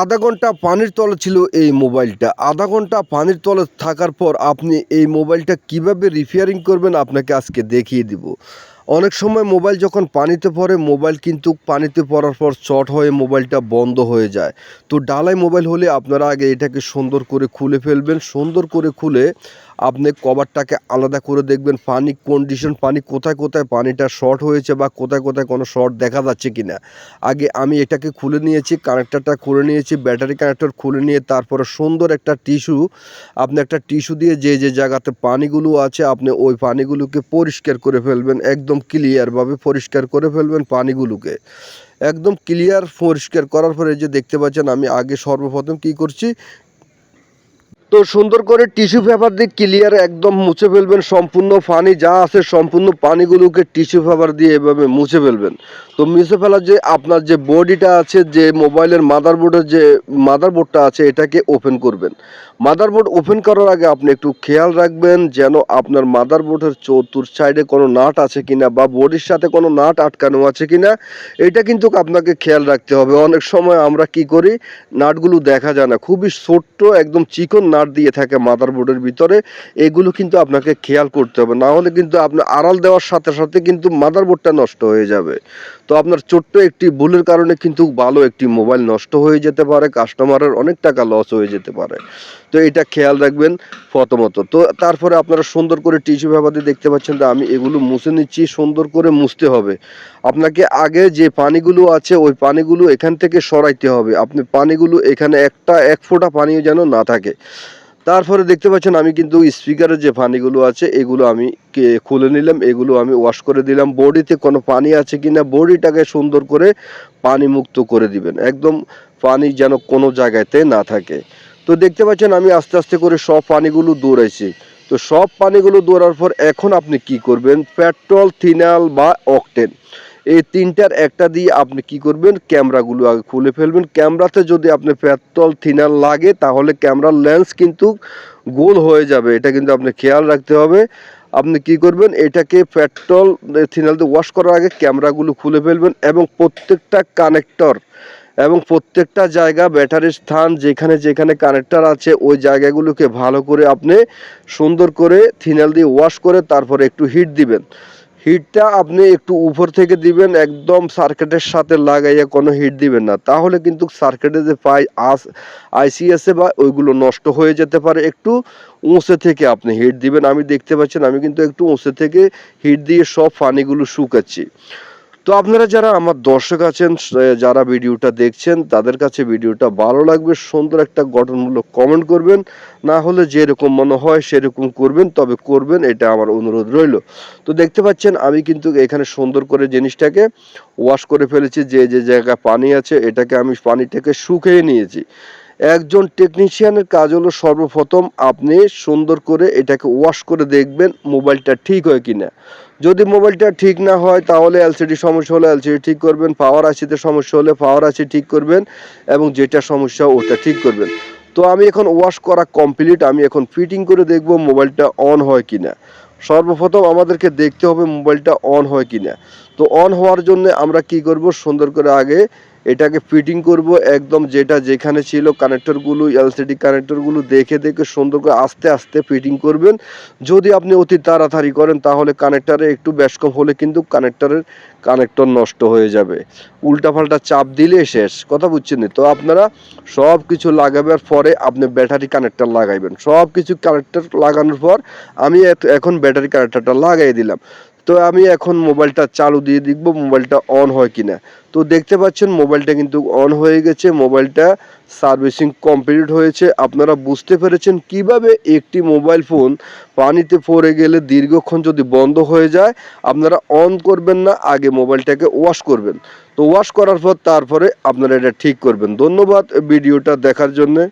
আধা ঘণ্টা পানির তলে ছিল এই মোবাইলটা। আধা ঘণ্টা পানির তলে থাকার পর আপনি এই মোবাইলটা কীভাবে রিপেয়ারিং করবেন আপনাকে আজকে দেখিয়ে দিব। অনেক সময় মোবাইল যখন পানিতে পড়ে, মোবাইল কিন্তু পানিতে পড়ার পর শর্ট হয়ে মোবাইলটা বন্ধ হয়ে যায়। তো ডালাই মোবাইল হলে আপনারা আগে এটাকে সুন্দর করে খুলে ফেলবেন। সুন্দর করে খুলে আপনি কভারটাকে আলাদা করে দেখবেন পানি কন্ডিশন পানি কোথায় কোথায় পানিটা শর্ট হয়েছে বা কোথায় কোথায় কোনো শর্ট দেখা যাচ্ছে কি না আগে আমি এটাকে খুলে নিয়েছি কানেক্টারটা খুলে নিয়েছি ব্যাটারি কানেক্টর খুলে নিয়ে তারপরে সুন্দর একটা টিস্যু আপনি একটা টিস্যু দিয়ে যে যে জায়গাতে পানিগুলো আছে, আপনি ওই পানিগুলোকে পরিষ্কার করে ফেলবেন, একদম ক্লিয়ারভাবে পরিষ্কার করে ফেলবেন পানিগুলোকে। একদম ক্লিয়ার পরিষ্কার করার পরে যে দেখতে পাচ্ছেন, আমি আগে সর্বপ্রথম কি করছি? তো সুন্দর করে টিস্যু পেপার দিয়ে ক্লিয়ার একদম মুছে ফেলবেন, সম্পূর্ণ পানি যা আছে সম্পূর্ণ পানিগুলোকে টিস্যু পেপার দিয়ে এভাবে মুছে ফেলবেন। তো মুছে ফেলার যে আপনার যে বডিটা আছে, যে মোবাইলের মাদারবোর্ডের যে মাদারবোর্ডটা আছে, এটাকে ওপেন করবেন। মাদারবোর্ড ওপেন করার আগে আপনি একটু খেয়াল রাখবেন যেন আপনার মাদারবোর্ডের চতুর সাইডে কোনো নাট আছে কিনা বা বডির সাথে কোনো নাট আটকানো আছে কিনা, এটা কিন্তু আপনাকে খেয়াল রাখতে হবে। অনেক সময় আমরা কি করি, নাটগুলো দেখা যায় না। খুবই ছোট্ট, একদম চিকন নাট দিয়ে থাকে মাদারবোর্ডের ভিতরে, এগুলো কিন্তু আপনাকে খেয়াল করতে হবে। না হলে কিন্তু আপনার আড়াল দেওয়ার সাথে সাথে কিন্তু মাদারবোর্ডটা নষ্ট হয়ে যাবে। তো আপনার ছোট্ট একটি ভুলের কারণে কিন্তু ভালো একটি মোবাইল নষ্ট হয়ে যেতে পারে কাস্টমারের অনেক টাকা লস হয়ে যেতে পারে। তো এটা খেয়াল রাখবেন। প্রথমত। তো তারপরে আপনারা সুন্দর করে টিস্যু পেপার দিয়ে দেখতে পাচ্ছেন আমি এগুলো মুছে নিচ্ছি, সুন্দর করে মুছতে হবে। আপনাকে আগে যে পানিগুলো আছে, ওই পানিগুলো এখান থেকে সরাইতে হবে। আপনি পানিগুলো এখানে একটা, এক ফোঁটা পানিও যেন না থাকে। তারপরে দেখতে পাচ্ছেন আমি কিন্তু স্পিকারের যে পানিগুলো আছে, এগুলো আমি খুলে নিলাম, এগুলো আমি ওয়াশ করে দিলাম। বডিতে কোনো পানি আছে কি না বডিটাকে সুন্দর করে পানি মুক্ত করে দিবেন। একদম পানি যেন কোনো জায়গাতে না থাকে। তো দেখতে পাচ্ছেন, আমি আস্তে আস্তে করে সব পানিগুলো দৌড়াইছি। তো সব পানিগুলো দৌড়ার পর এখন আপনি কি করবেন? পেট্রোল, থিনাল বা অকটেন। এই তিনটার একটা দিয়ে আপনি কি করবেন? ক্যামেরাগুলো আগে খুলে ফেলবেন। ক্যামেরাতে যদি আপনি পেট্রোল, থিনাল লাগে, তাহলে ক্যামেরার লেন্স কিন্তু গোল হয়ে যাবে। এটা কিন্তু আপনি খেয়াল রাখতে হবে। আপনি কি করবেন? এটাকে পেট্রোল, থিনাল দিয়ে ওয়াশ করার আগে ক্যামেরাগুলো খুলে ফেলবেন এবং প্রত্যেকটা কানেক্টর এবং প্রত্যেকটা জায়গা ব্যাটারির স্থান যেখানে যেখানে কানেক্টর আছে, ওই জায়গাগুলোকে ভালো করে আপনি সুন্দর করে থিনাল দিয়ে ওয়াশ করে তারপরে একটু হিট দিবেন। হিটটা আপনি একটু উপর থেকে দিবেন, একদম সার্কিটের সাথে লাগাইয়া কোনো হিট দিবেন না। তাহলে কিন্তু সার্কিটে যে পাই আস আইসি আছে বা ওইগুলো নষ্ট হয়ে যেতে পারে। একটু উঁচে থেকে আপনি হিট দিবেন। আমি দেখতে পাচ্ছেন, আমি কিন্তু একটু উঁচে থেকে হিট দিয়ে সব পানিগুলো শুকাচ্ছি। তো আপনারা যারা আমার দর্শক আছেন যারা ভিডিওটা দেখছেন, তাদের কাছে ভিডিওটা ভালো লাগবে, সুন্দর একটা গঠনমূলক কমেন্ট করবেন। না হলে যেরকম মনে হয় সেরকম করবেন, তবে করবেন, এটা আমার অনুরোধ রইল। তো দেখতে পাচ্ছেন, আমি কিন্তু এখানে সুন্দর করে জিনিসটাকে ওয়াশ করে ফেলেছি, যে যে জায়গায় পানি আছে, এটাকে আমি পানিটাকে শুকিয়ে নিয়েছি। একজন টেকনিশিয়ানের কাজ হলো সর্বপ্রথম আপনি সুন্দর করে এটাকে ওয়াশ করে দেখবেন মোবাইলটা ঠিক হয় কিনা। যদি মোবাইলটা ঠিক না হয়, তাহলে এলসিডি সমস্যা হলে এলসিডি ঠিক করবেন পাওয়ার আশিতে সমস্যা হলে পাওয়ার আশি ঠিক করবেন এবং যেটা সমস্যা ওটা ঠিক করবেন। তো আমি এখন ওয়াশ করা কমপ্লিট আমি এখন ফিটিং করে দেখব মোবাইলটা অন হয় কিনা। সর্বপ্রথম আমাদেরকে দেখতে হবে মোবাইলটা অন হয় কিনা। তো অন হওয়ার জন্য আমরা কি করব? সুন্দর করে আগে এটাকে ফিটিং করব একদম যেটা যেখানে ছিল কানেক্টরগুলো এলসিডি কানেক্টরগুলো দেখে দেখে সুন্দর করে আস্তে আস্তে ফিটিং করবেন। যদি আপনি অতি তাড়াতাড়ি করেন তাহলে কানেক্টারে একটু বেশ কম হলে কিন্তু কানেক্টরের কানেক্টর নষ্ট হয়ে যাবে। উল্টাপাল্টা চাপ দিলে শেষ, কথা বুঝছেন তো আপনারা সব কিছু লাগাবার পরে আপনি ব্যাটারি কানেক্টর লাগাইবেন। সব কিছু কানেক্টর লাগানোর পর আমি এখন ব্যাটারি কানেক্টরটা লাগাই দিলাম। তো আমি এখন মোবাইলটা চালু দিয়ে দেখব মোবাইলটা অন হয় কিনা। তো দেখতে পাচ্ছেন মোবাইলটা কিন্তু অন হয়ে গেছে। মোবাইলটা সার্ভিসিং কমপ্লিট হয়েছে। আপনারা বুঝতে পেরেছেন কীভাবে একটি মোবাইল ফোন পানিতে পড়ে গেলে দীর্ঘক্ষণ যদি বন্ধ হয়ে যায়, আপনারা অন করবেন না, আগে মোবাইলটাকে ওয়াশ করবেন। তো ওয়াশ করার পর তারপরে আপনারা এটা ঠিক করবেন। ধন্যবাদ ভিডিওটা দেখার জন্যে।